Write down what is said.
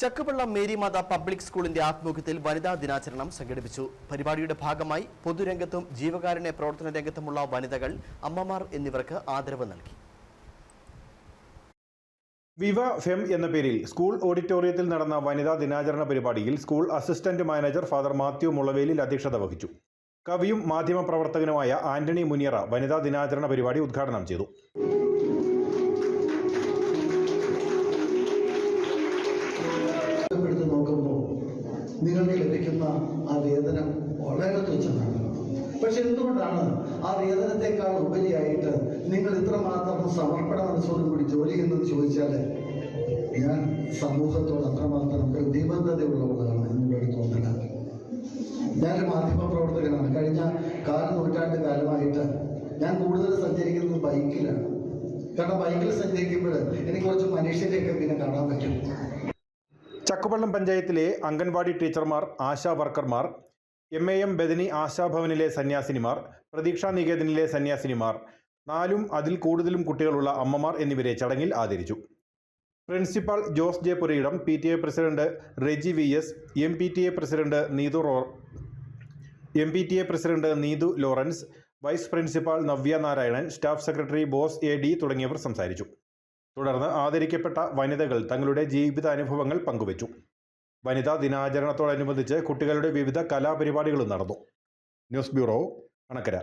Chakkuvallam Marymatha public സ്കൂളിന്റെ ആഭിമുഖ്യത്തിൽ വനിതാ ദിനാചരണം സംഘടിപ്പിച്ചു. പരിപാടിയുടെ ഭാഗമായി പൊതുരംഗത്തും ജീവകാരുണ്യ പ്രവർത്തന രംഗത്തുമുള്ള വനിതകൾ അമ്മമാർ എന്നിവർക്ക് ആദരവ് നൽകി. വിവ ഫെം എന്ന പേരിൽ സ്കൂൾ ഓഡിറ്റോറിയത്തിൽ നടന്ന വനിതാ ദിനാചരണ പരിപാടിയിൽ school assistant manager father Mathew Mulavelil അധ്യക്ഷത വഹിച്ചു. കവിയും മാധ്യമപ്രവർത്തകനുമായ ആന്റണി മുനിയറ വനിതാ ദിനാചരണ പരിപാടി ഉദ്ഘാടനം ചെയ്തു. നിങ്ങൾക്ക് ലഭിക്കുന്ന ആ വേതനം വളരെ തുച്ഛമാണ്. പക്ഷെ എന്തുകൊണ്ടാണ് ആ വേതനത്തെക്കാൾ ഉപരിയായിട്ട് നിങ്ങൾ ഇത്രമാത്രം സമർപ്പണ മനസ്സോടും കൂടി ജോലി ചെയ്യുന്നത് ചോദിച്ചാൽ ഞാൻ സമൂഹത്തോട് അത്രമാത്രം പ്രതിബദ്ധതയുള്ളവളാണ് എന്നുള്ളൊരു തോന്നല ഞാൻ മാധ്യമ പ്രവർത്തകനാണ്. കഴിഞ്ഞ കാല നൂറ്റാണ്ട് കാലമായിട്ട് ഞാൻ കൂടുതൽ സഞ്ചരിക്കുന്നത് ബൈക്കിലാണ്. കാരണം ബൈക്കിൽ സഞ്ചരിക്കുമ്പോൾ എനിക്ക് കുറച്ച് മനുഷ്യരെയൊക്കെ പിന്നെ കാണാൻ പറ്റും. ചക്കുവള്ളം പഞ്ചായത്തിലെ അംഗൻവാടി ടീച്ചർമാർ ആശാ വർക്കർമാർ എം എ എം ബദനി ആശാഭവനിലെ സന്യാസിനിമാർ പ്രതീക്ഷാ നികേതനിലെ സന്യാസിനിമാർ നാലും അതിൽ കൂടുതലും കുട്ടികളുള്ള അമ്മമാർ എന്നിവരെ ചടങ്ങിൽ ആദരിച്ചു. Principal Jose J Purayidam P T A president Reji V S M P T A president Neethu raw M P T A president Neethu Lawrence vice principal Navya Narayanan staff secretary Bose A D തുടങ്ങിയവർ സംസാരിച്ചു. തുടർന്ന് ആദരിക്കപ്പെട്ട വനിതകൾ തങ്ങളുടെ ജീവിതാനുഭവങ്ങൾ പങ്കുവച്ചു. വനിതാ ദിനാചരണത്തോടനുബന്ധിച്ച് കുട്ടികളുടെ വിവിധ കലാപരിപാടികളും നടന്നു. News bureau Anakkara.